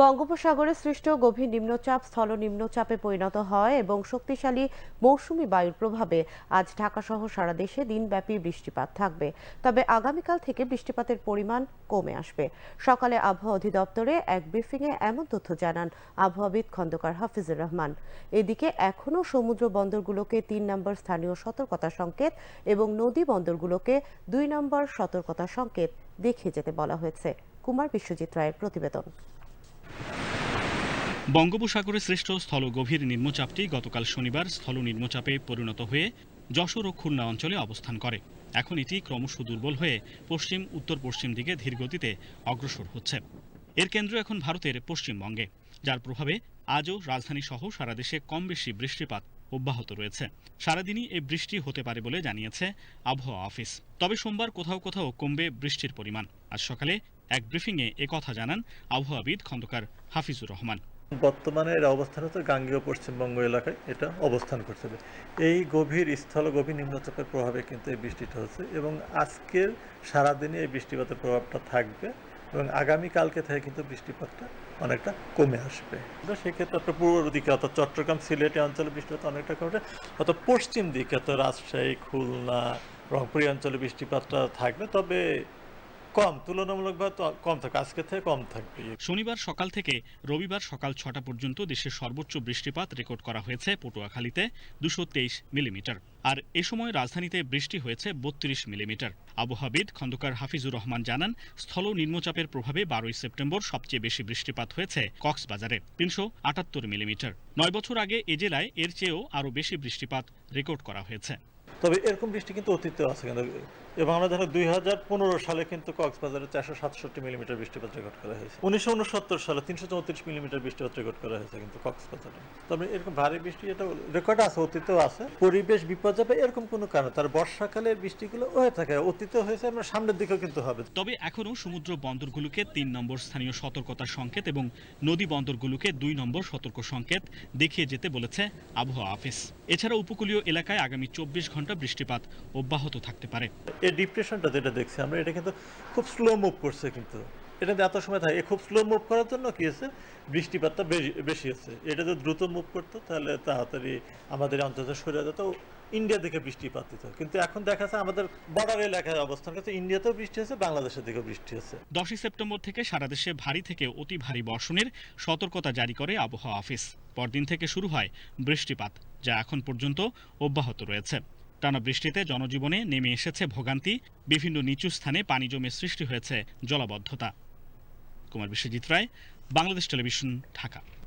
বঙ্গোপসাগরে সৃষ্ট গভীর নিম্নচাপ স্থল নিম্নচাপে পরিণত হয় এবং শক্তিশালী মৌসুমী বায়ুর প্রভাবে আজ ঢাকাসহ সারা দেশে দিনব্যাপী বৃষ্টিপাত থাকবে। তবে আগামীকাল থেকে বৃষ্টিপাতের পরিমাণ কমে আসবে। সকালে আবহাওয়া অধিদপ্তরে এক ব্রিফিংয়ে এমন তথ্য জানান আবহাওয়াবিদ খন্দকার হাফিজুর রহমান। এদিকে এখনও সমুদ্র বন্দরগুলোকে তিন নম্বর স্থানীয় সতর্কতা সংকেত এবং নদী বন্দরগুলোকে দুই নম্বর সতর্কতা সংকেত দেখিয়ে যেতে বলা হয়েছে। কুমার বিশ্বজিৎ রায়ের প্রতিবেদন। বঙ্গোপসাগরে সৃষ্ট স্থল গভীর নিম্নচাপটি গতকাল শনিবার স্থল নিম্নচাপে পরিণত হয়ে যশোর ও খুলনা অঞ্চলে অবস্থান করে। এখন এটি ক্রমশ দুর্বল হয়ে পশ্চিম, উত্তর পশ্চিম দিকে ধীরগতিতে অগ্রসর হচ্ছে। এর কেন্দ্র এখন ভারতের পশ্চিমবঙ্গে, যার প্রভাবে আজও রাজধানী সহ সারা দেশে কম বেশি বৃষ্টিপাত অব্যাহত রয়েছে। সারাদিনই এই বৃষ্টি হতে পারে বলে জানিয়েছে আবহাওয়া অফিস। তবে সোমবার কোথাও কোথাও কমবে বৃষ্টির পরিমাণ। আজ সকালে এক ব্রিফিংয়ে একথা জানান আবহাওয়াবিদ খন্দকার হাফিজুর রহমান। বর্তমানে এর অবস্থান হচ্ছে গাঙ্গেয় পশ্চিমবঙ্গ এলাকায়, এটা অবস্থান করছে এই গভীর, স্থল, গভীর নিম্নচাপের প্রভাবে কিন্তু এই বৃষ্টিটা হচ্ছে এবং আজকের সারাদিনে এই বৃষ্টিপাতের প্রভাবটা থাকবে এবং আগামীকালকে থেকে কিন্তু বৃষ্টিপাতটা অনেকটা কমে আসবে। তো সেক্ষেত্রে আপনার পূর্ব দিকে অর্থাৎ চট্টগ্রাম, সিলেটি অঞ্চলে বৃষ্টিপাত অনেকটা কমবে অর্থাৎ পশ্চিম দিকে, অর্থাৎ রাজশাহী, খুলনা, রংপুর অঞ্চলে বৃষ্টিপাতটা থাকবে। তবে কম, তুলনামূলকভাবে কম থাকবে আজকে থেকে কম থাকবে। শনিবার সকাল থেকে রবিবার সকাল ছটা পর্যন্ত দেশের সর্বোচ্চ বৃষ্টিপাত রেকর্ড করা হয়েছে পটুয়াখালীতে দুশো তেইশ মিলিমিটার। আর এ সময় রাজধানীতে বৃষ্টি হয়েছে বত্রিশ মিলিমিটার। আবহাওয়াবিদ খন্দকার হাফিজুর রহমান জানান, স্থল নিম্নচাপের প্রভাবে বারোই সেপ্টেম্বর সবচেয়ে বেশি বৃষ্টিপাত হয়েছে কক্সবাজারে, তিনশো আটাত্তর মিলিমিটার। নয় বছর আগে এ জেলায় এর চেয়েও আরও বেশি বৃষ্টিপাত রেকর্ড করা হয়েছে। তবে এরকম বৃষ্টি কিন্তু অতীতেও আছে কিন্তু এবং আমরা দেখো দুই হাজার পনেরো সালে কিন্তু কক্সবাজারে চারশো সাতষট্টি মিলিমিটার বৃষ্টিপাত রেকর্ড করা হয়েছে। উনিশশো উনসত্তর সালে তিনশো চৌত্রিশ মিলিমিটার বৃষ্টিপাত রেকর্ড করা হয়েছে কিন্তু কক্সবাজারে। তবে এরকম ভারী বৃষ্টি এটা রেকর্ড আছে, অতীতেও আছে। পরিবেশ বিপর্যয় এরকম কোনো কারণ তার বর্ষাকালের বৃষ্টিগুলো হয়ে থাকে, অতীতেও হয়েছে, আমরা সামনের দিকেও কিন্তু হবে। তবে এখনও সমুদ্র বন্দরগুলোকে তিন নম্বর স্থানীয় সতর্কতার সংকেত এবং নদী বন্দরগুলোকে দুই নম্বর সতর্ক সংকেত দেখিয়ে যেতে বলেছে আবহাওয়া অফিস। এছাড়া উপকূলীয় এলাকায় আগামী চব্বিশ ঘণ্টা বৃষ্টিপাত অব্যাহত থাকতে পারে। এই ডিপ্রেশনটা যেটা দেখছি আমরা এটা কিন্তু খুব স্লো মুভ করছে কিন্তু। এটা এত সময় থাকে খুব স্লো মুভ করার জন্য কি হয়েছে? বৃষ্টিপাতটা বেশি- হচ্ছে। এটা যদি দ্রুত মুভ করতো তাহলে তাড়াতাড়ি আমাদের অঞ্চলে সরে যেত। ইন্ডিয়া দিকে বৃষ্টিপাত দিত। কিন্তু এখন দেখা যাচ্ছে আমাদের বর্ডার এলাকায় অবস্থান করছে ইন্ডিয়াতেও বৃষ্টি হচ্ছে বাংলাদেশের দিকেও বৃষ্টি হচ্ছে দশই সেপ্টেম্বর থেকে সারা দেশে ভারী থেকে অতি ভারী বর্ষণের সতর্কতা জারি করে আবহাওয়া অফিস। পরদিন থেকে শুরু হয় বৃষ্টিপাত যা এখন পর্যন্ত অব্যাহত রয়েছে। টানা বৃষ্টিতে জনজীবনে নেমে এসেছে ভোগান্তি, বিভিন্ন নিচু স্থানে পানি জমে সৃষ্টি হয়েছে জলাবদ্ধতা। কুমার বিশ্বজিৎ রায়, বাংলাদেশ টেলিভিশন, ঢাকা।